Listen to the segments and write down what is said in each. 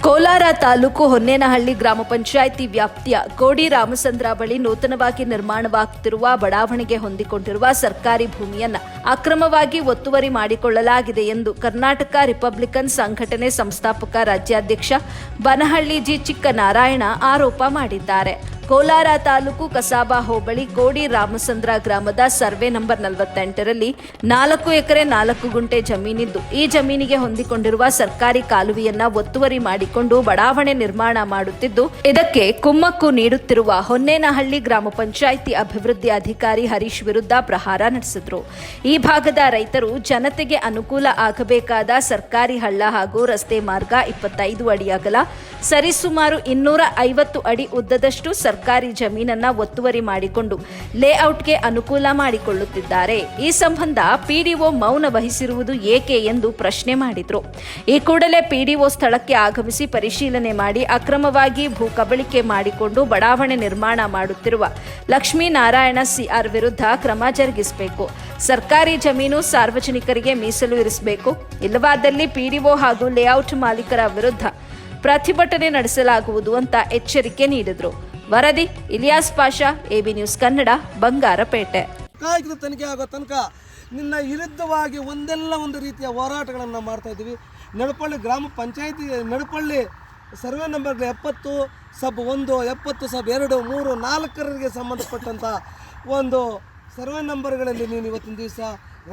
ಕೋಲಾರ ತಾಲೂಕು ಹೊನ್ನೇನಹಳ್ಳಿ ಗ್ರಾಮ ಪಂಚಾಯಿತಿ ವ್ಯಾಪ್ತಿಯ ಕೋಡಿ ರಾಮಚಂದ್ರ ಬಳಿ ನೂತನವಾಗಿ ನಿರ್ಮಾಣವಾಗುತ್ತಿರುವ ಬಡಾವಣೆಗೆ ಹೊಂದಿಕೊಂಡಿರುವ ಸರ್ಕಾರಿ ಭೂಮಿಯನ್ನ ಅಕ್ರಮವಾಗಿ ಒತ್ತುವರಿ ಮಾಡಿಕೊಳ್ಳಲಾಗಿದೆ ಎಂದು ಕರ್ನಾಟಕ ರಿಪಬ್ಲಿಕನ್ ಸಂಘಟನೆ ಸಂಸ್ಥಾಪಕ ರಾಜ್ಯಾಧ್ಯಕ್ಷ ಬನಹಳ್ಳಿ ಜಿ ಚಿಕ್ಕನಾರಾಯಣ ಆರೋಪ ಮಾಡಿದ್ದಾರೆ. ಕೋಲಾರ ತಾಲೂಕು ಕಸಾಬಾ ಹೋಬಳಿ ಕೋಡಿ ರಾಮಸಂದ್ರ ಗ್ರಾಮದ ಸರ್ವೆ ನಂಬರ್ ನಲವತ್ತೆಂಟರಲ್ಲಿ ನಾಲ್ಕು ಎಕರೆ ನಾಲ್ಕು ಗುಂಟೆ ಜಮೀನಿದ್ದು. ಈ ಜಮೀನಿಗೆ ಹೊಂದಿಕೊಂಡಿರುವ ಸರ್ಕಾರಿ ಕಾಲುವೆಯನ್ನ ಒತ್ತುವರಿ ಮಾಡಿಕೊಂಡು ಬಡಾವಣೆ ನಿರ್ಮಾಣ ಮಾಡುತ್ತಿದ್ದು, ಇದಕ್ಕೆ ಕುಮ್ಮಕ್ಕು ನೀಡುತ್ತಿರುವ ಹೊನ್ನೇನಹಳ್ಳಿ ಗ್ರಾಮ ಪಂಚಾಯಿತಿ ಅಭಿವೃದ್ಧಿ ಅಧಿಕಾರಿ ಹರೀಶ್ ವಿರುದ್ಧ ಪ್ರಹಾರ ನಡೆಸಿದ್ರು. ಭಾಗದ ರೈತರು ಜನತೆಗೆ ಅನುಕೂಲ ಆಗಬೇಕಾದ ಸರ್ಕಾರಿ ಹಳ್ಳ ಹಾಗೂ ರಸ್ತೆ ಮಾರ್ಗ ಇಪ್ಪತ್ತೈದು ಅಡಿ ಅಗಲ, ಸರಿಸುಮಾರು ಇನ್ನೂರ ಐವತ್ತು ಅಡಿ ಉದ್ದದಷ್ಟು ಸರ್ಕಾರಿ ಜಮೀನನ್ನ ಒತ್ತುವರಿ ಮಾಡಿಕೊಂಡು ಲೇಔಟ್ಗೆ ಅನುಕೂಲ ಮಾಡಿಕೊಳ್ಳುತ್ತಿದ್ದಾರೆ. ಈ ಸಂಬಂಧ ಪಿಡಿಒ ಮೌನ ವಹಿಸಿರುವುದು ಏಕೆ ಎಂದು ಪ್ರಶ್ನೆ ಮಾಡಿದ್ರು. ಈ ಕೂಡಲೇ ಪಿಡಿಒ ಸ್ಥಳಕ್ಕೆ ಆಗಮಿಸಿ ಪರಿಶೀಲನೆ ಮಾಡಿ ಅಕ್ರಮವಾಗಿ ಭೂ ಕಬಳಿಕೆ ಮಾಡಿಕೊಂಡು ಬಡಾವಣೆ ನಿರ್ಮಾಣ ಮಾಡುತ್ತಿರುವ ಲಕ್ಷ್ಮೀನಾರಾಯಣ ಸಿಆರ್ ವಿರುದ್ಧ ಕ್ರಮ ಜರುಗಿಸಬೇಕು. ಸರ್ಕಾರಿ ಜಮೀನು ಸಾರ್ವಜನಿಕರಿಗೆ ಮೀಸಲು ಇರಿಸಬೇಕು. ಇಲ್ಲವಾದಲ್ಲಿ ಪಿಡಿಒ ಹಾಗೂ ಲೇಔಟ್ ಮಾಲೀಕರ ವಿರುದ್ಧ ಪ್ರತಿಭಟನೆ ನಡೆಸಲಾಗುವುದು ಅಂತ ಎಚ್ಚರಿಕೆ ನೀಡಿದ್ರು. ವರದಿ ಇಲಿಯಾಸ್ ಪಾಷಾ, ಎಬಿ ನ್ಯೂಸ್ ಕನ್ನಡ, ಬಂಗಾರಪೇಟೆ. ತನಿಖೆ ಆಗೋ ತನಕ ನಿನ್ನ ವಿರುದ್ಧವಾಗಿ ಒಂದೆಲ್ಲ ಒಂದು ರೀತಿಯ ಹೋರಾಟಗಳನ್ನು ಮಾಡ್ತಾ ಇದ್ದೀವಿ. ನಡಪಳ್ಳಿ ಗ್ರಾಮ ಪಂಚಾಯಿತಿ, ನಡಪಳ್ಳಿ ಸರ್ವೆ ನಂಬರ್ ಎಪ್ಪತ್ತು ಸಬ್ ಒಂದು, ಎಪ್ಪತ್ತು ಸಬ್ ಎರಡು, ಮೂರು ನಾಲ್ಕರಿಗೆ ಸಂಬಂಧಪಟ್ಟಂಥ ಒಂದು ಸರ್ವೆ ನಂಬರ್ಗಳಲ್ಲಿ ನೀನು ಇವತ್ತಿನ ದಿವಸ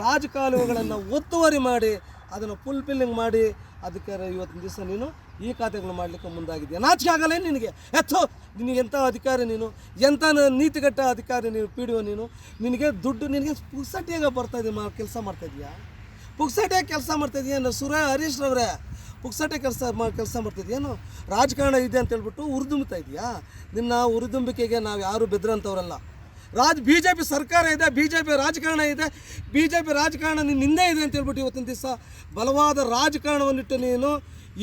ರಾಜಕಾಲುವೆಗಳನ್ನು ಒತ್ತುವರಿ ಮಾಡಿ, ಅದನ್ನು ಫುಲ್ಫಿಲ್ಲಿಂಗ್ ಮಾಡಿ, ಅದಕ್ಕೆ ಇವತ್ತಿನ ದಿವಸ ನೀನು ಈ ಖಾತೆಗಳು ಮಾಡಲಿಕ್ಕೆ ಮುಂದಾಗಿದೆಯಾ ನಾಚಿಕೆ ಆಗಲ್ಲ ನಿನಗೆ? ಎತ್ತೋ, ನಿನಗೆ ಎಂಥ ಅಧಿಕಾರಿ ನೀನು? ಎಂಥ ನೀತಿಗಟ್ಟ ಅಧಿಕಾರಿ ನೀನು ಪಿ ನೀನು? ನಿನಗೆ ದುಡ್ಡು, ನಿನಗೆ ಪುಕ್ಸಟಿಯಾಗ ಬರ್ತಾ ಇದೆಯಾ ಕೆಲಸ ಮಾಡ್ತಾ ಇದೆಯಾ? ಪುಕ್ಸಟ್ಟೆ ಕೆಲಸ ಮಾಡ್ತಾ ಇದೆಯೇನು ಸುರ ಹರೀಶ್ ರವರೇ, ಪುಕ್ಸಟೆ ಕೆಲಸ ಮಾಡಿ ಕೆಲಸ ಮಾಡ್ತಿದ್ಯೇನು ರಾಜಕಾರಣ ಇದೆ ಅಂತ ಹೇಳ್ಬಿಟ್ಟು ಉರಿದುಂಬ್ತಾ ಇದೆಯಾ? ನಿನ್ನ ಉರಿದುಂಬಿಕೆಗೆ ನಾವು ಯಾರು ಬೆದ್ರಂಥವ್ರಲ್ಲ ರಾಜ್ ಬಿ ಜೆ ಪಿ ಸರ್ಕಾರ ಇದೆ ಬಿ ಜೆ ಪಿ ರಾಜಕಾರಣ ಇದೆ ಬಿ ಜೆ ಪಿ ರಾಜಕಾರಣ ನಿನ್ನ ಇದೆ ಅಂತ ಹೇಳ್ಬಿಟ್ಟು ಇವತ್ತಿನ ದಿವಸ ಬಲವಾದ ರಾಜಕಾರಣವನ್ನಿಟ್ಟು ನೀನು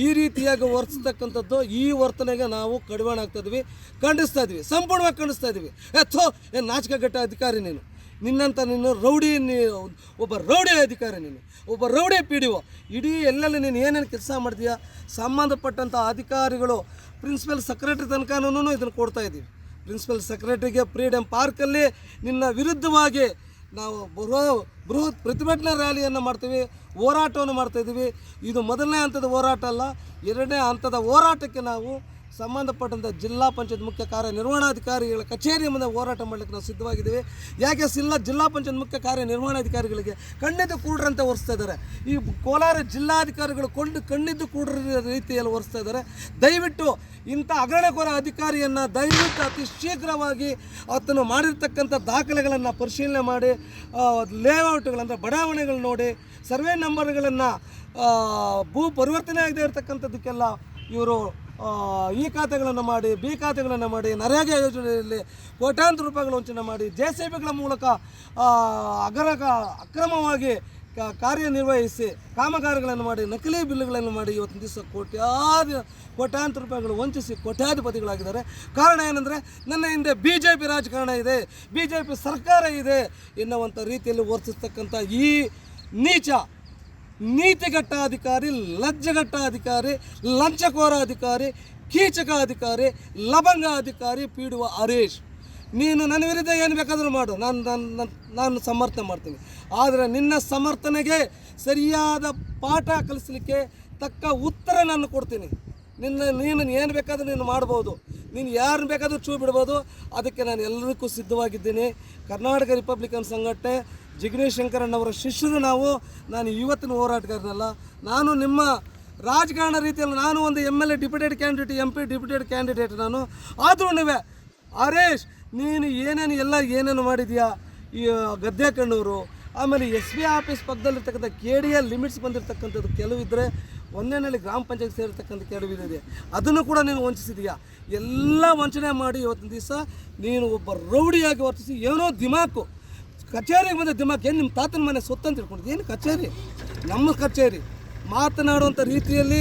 ಈ ರೀತಿಯಾಗಿ ವರ್ತಿಸ್ತಕ್ಕಂಥದ್ದು ಈ ವರ್ತನೆಗೆ ನಾವು ಕಡಿವಾಣ ಆಗ್ತಾ ಇದ್ವಿ, ಖಂಡಿಸ್ತಾ ಇದ್ವಿ, ಸಂಪೂರ್ಣವಾಗಿ ಖಂಡಿಸ್ತಾ ಇದ್ವಿ. ಎತ್ತೋ ಏನು ನಾಚಿಕೆಗಟ್ಟ ಅಧಿಕಾರಿ ನೀನು. ನಿನ್ನಂಥ ನೀನು ರೌಡಿ ನೀ, ಒಬ್ಬ ರೌಡಿ ಅಧಿಕಾರಿ ನೀನು. ಒಬ್ಬ ರೌಡಿ ಪಿ ಡಿ ಒ. ಇಡೀ ಎಲ್ಲೆಲ್ಲಿ ನೀನು ಏನೇನು ಕೆಲಸ ಮಾಡ್ತೀಯಾ? ಸಂಬಂಧಪಟ್ಟಂಥ ಅಧಿಕಾರಿಗಳು, ಪ್ರಿನ್ಸಿಪಲ್, ಸೆಕ್ರೆಟರಿ ತನಕನೂ ಇದನ್ನು ಕೊಡ್ತಾ ಇದ್ದೀವಿ. ಪ್ರಿನ್ಸಿಪಲ್ ಸೆಕ್ರೆಟರಿಗೆ ಫ್ರೀಡಮ್ ಪಾರ್ಕಲ್ಲಿ ನಿನ್ನ ವಿರುದ್ಧವಾಗಿ ನಾವು ಬೃಹ ಬೃಹತ್ ಪ್ರತಿಭಟನಾ ರ್ಯಾಲಿಯನ್ನು ಮಾಡ್ತೀವಿ, ಹೋರಾಟವನ್ನು ಮಾಡ್ತಾಯಿದ್ದೀವಿ ಇದು ಮೊದಲನೇ ಹಂತದ ಹೋರಾಟ ಅಲ್ಲ, ಎರಡನೇ ಹಂತದ ಹೋರಾಟಕ್ಕೆ ನಾವು ಸಂಬಂಧಪಟ್ಟಂಥ ಜಿಲ್ಲಾ ಪಂಚಾಯತ್ ಮುಖ್ಯ ಕಾರ್ಯನಿರ್ವಹಣಾಧಿಕಾರಿಗಳ ಕಚೇರಿ ಮುಂದೆ ಹೋರಾಟ ಮಾಡಲಿಕ್ಕೆ ನಾವು ಸಿದ್ಧವಾಗಿದ್ದೀವಿ. ಯಾಕೆ ಸಿಲ್ಲ? ಜಿಲ್ಲಾ ಪಂಚಾಯತ್ ಮುಖ್ಯ ಕಾರ್ಯನಿರ್ವಹಣಾಧಿಕಾರಿಗಳಿಗೆ ಕಣ್ಣಿದ್ದು ಕೂಡ್ರಂತೆ ಒರೆಸ್ತಾ ಇದ್ದಾರೆ. ಈ ಕೋಲಾರ ಜಿಲ್ಲಾಧಿಕಾರಿಗಳು ಕೊಂಡು ಕಣ್ಣಿದ್ದು ಕೂಡ್ರ ರೀತಿಯಲ್ಲಿ ಒರೆಸ್ತಾ ಇದ್ದಾರೆ. ದಯವಿಟ್ಟು ಇಂಥ ಅಗ್ರಣಕೋರ ಅಧಿಕಾರಿಯನ್ನು ದಯವಿಟ್ಟು ಅತಿ ಶೀಘ್ರವಾಗಿ ಆತನು ಮಾಡಿರ್ತಕ್ಕಂಥ ದಾಖಲೆಗಳನ್ನು ಪರಿಶೀಲನೆ ಮಾಡಿ ಲೇಔಟ್ಗಳಂದ್ರೆ ಬಡಾವಣೆಗಳು ನೋಡಿ, ಸರ್ವೆ ನಂಬರ್ಗಳನ್ನು ಭೂ ಪರಿವರ್ತನೆ ಆಗದೆ ಇರತಕ್ಕಂಥದ್ದಕ್ಕೆಲ್ಲ ಇವರು ಈ ಖಾತೆಗಳನ್ನು ಮಾಡಿ, ಬಿ ಖಾತೆಗಳನ್ನು ಮಾಡಿ, ನರೇಗಾ ಯೋಜನೆಯಲ್ಲಿ ಕೋಟ್ಯಾಂತರ ರೂಪಾಯಿಗಳ ವಂಚನೆ ಮಾಡಿ, ಜೆ ಸಿ ಬಿಗಳ ಮೂಲಕ ಅಗರಕ ಅಗರ ಅಕ್ರಮವಾಗಿ ಕಾರ್ಯನಿರ್ವಹಿಸಿ ಕಾಮಗಾರಿಗಳನ್ನು ಮಾಡಿ, ನಕಲಿ ಬಿಲ್ಲುಗಳನ್ನು ಮಾಡಿ ಇವತ್ತಿನ ದಿವಸ ಕೋಟ್ಯಾದಿ, ಕೋಟ್ಯಾಂತರ ರೂಪಾಯಿಗಳು ವಂಚಿಸಿ ಕೋಟ್ಯಾಧಿಪತಿಗಳಾಗಿದ್ದಾರೆ. ಕಾರಣ ಏನಂದರೆ, ನನ್ನ ಹಿಂದೆ ಬಿ ಜೆ ಪಿ ರಾಜಕಾರಣ ಇದೆ, ಬಿ ಜೆ ಪಿ ಸರ್ಕಾರ ಇದೆ ಎನ್ನುವಂಥ ರೀತಿಯಲ್ಲಿ ವರ್ತಿಸ್ತಕ್ಕಂಥ ಈ ನೀಚ ನೀತಿಗಟ್ಟ ಅಧಿಕಾರಿ ಲಜ್ಜಘಟ್ಟ ಅಧಿಕಾರಿ ಲಂಚಕೋರ ಅಧಿಕಾರಿ ಕೀಚಕ ಅಧಿಕಾರಿ ಲಬಂಗ ಅಧಿಕಾರಿ ಪೀಡುವ ಹರೀಶ್. ನೀನು ನನ್ನ ವಿರುದ್ಧ ಏನು ಬೇಕಾದರೂ ಮಾಡು. ನಾನು ನಾನು ನಾನು ಸಮರ್ಥನೆ ಮಾಡ್ತೀನಿ. ಆದರೆ ನಿನ್ನ ಸಮರ್ಥನೆಗೆ ಸರಿಯಾದ ಪಾಠ ಕಲಿಸಲಿಕ್ಕೆ ತಕ್ಕ ಉತ್ತರ ನಾನು ಕೊಡ್ತೀನಿ. ನಿನ್ನ, ನೀನು ಏನು ಬೇಕಾದರೂ ನೀನು ಮಾಡ್ಬೋದು. ನೀನು ಯಾರನ್ನ ಬೇಕಾದರೂ ಚೂ ಬಿಡ್ಬೋದು. ಅದಕ್ಕೆ ನಾನು ಎಲ್ಲರಿಗೂ ಸಿದ್ಧವಾಗಿದ್ದೀನಿ. ಕರ್ನಾಟಕ ರಿಪಬ್ಲಿಕನ್ ಸಂಘಟನೆ ಜಿಗ್ನೇಶ್ ಶಂಕರಣ್ಣವರ ಶಿಷ್ಯರು ನಾವು, ನಾನು ಇವತ್ತಿನ ಹೋರಾಟಗಾರನಲ್ಲ, ನಾನು ನಿಮ್ಮ ರಾಜಕಾರಣ ರೀತಿಯಲ್ಲಿ ನಾನು ಒಂದು M L A deputed candidate M P deputed candidate ನಾನು. ಆದರೂ ಆದ್ರೂ ಹರೇಶ್, ನೀನು ಏನೇನು ಎಲ್ಲ ಏನೇನು ಮಾಡಿದೆಯಾ? ಈ ಗದ್ದೆ ಕಣ್ಣೂರು ಆಮೇಲೆ ಎಸ್ ಬಿ ಆಫೀಸ್ ಪಕ್ಕದಲ್ಲಿರ್ತಕ್ಕಂಥ ಕೆ ಡಿ ಎಲ್ ಲಿಮಿಟ್ಸ್ ಬಂದಿರತಕ್ಕಂಥದ್ದು ಕೆಲವಿದ್ದರೆ ಒಂದೇನಲ್ಲಿ ಗ್ರಾಮ ಪಂಚಾಯತ್ ಸೇರಿರ್ತಕ್ಕಂಥ ಕೆಲವಿದೆ ಅದನ್ನು ಕೂಡ ನೀನು ವಂಚಿಸಿದೀಯಾ? ಎಲ್ಲ ವಂಚನೆ ಮಾಡಿ ಇವತ್ತಿನ ದಿವಸ ನೀನು ಒಬ್ಬ ರೌಡಿಯಾಗಿ ವರ್ತಿಸಿ, ಏನೋ ದಿಮಾಕು ಕಚೇರಿಗೆ ಬಂದ ದಿಮಾಕ್. ಏನು ನಿಮ್ಮ ತಾತನ ಮನೆ ಸೊತ್ತು ಅಂತ ಏನು ಕಚೇರಿ? ನಮ್ಮ ಕಚೇರಿ. ಮಾತನಾಡುವಂಥ ರೀತಿಯಲ್ಲಿ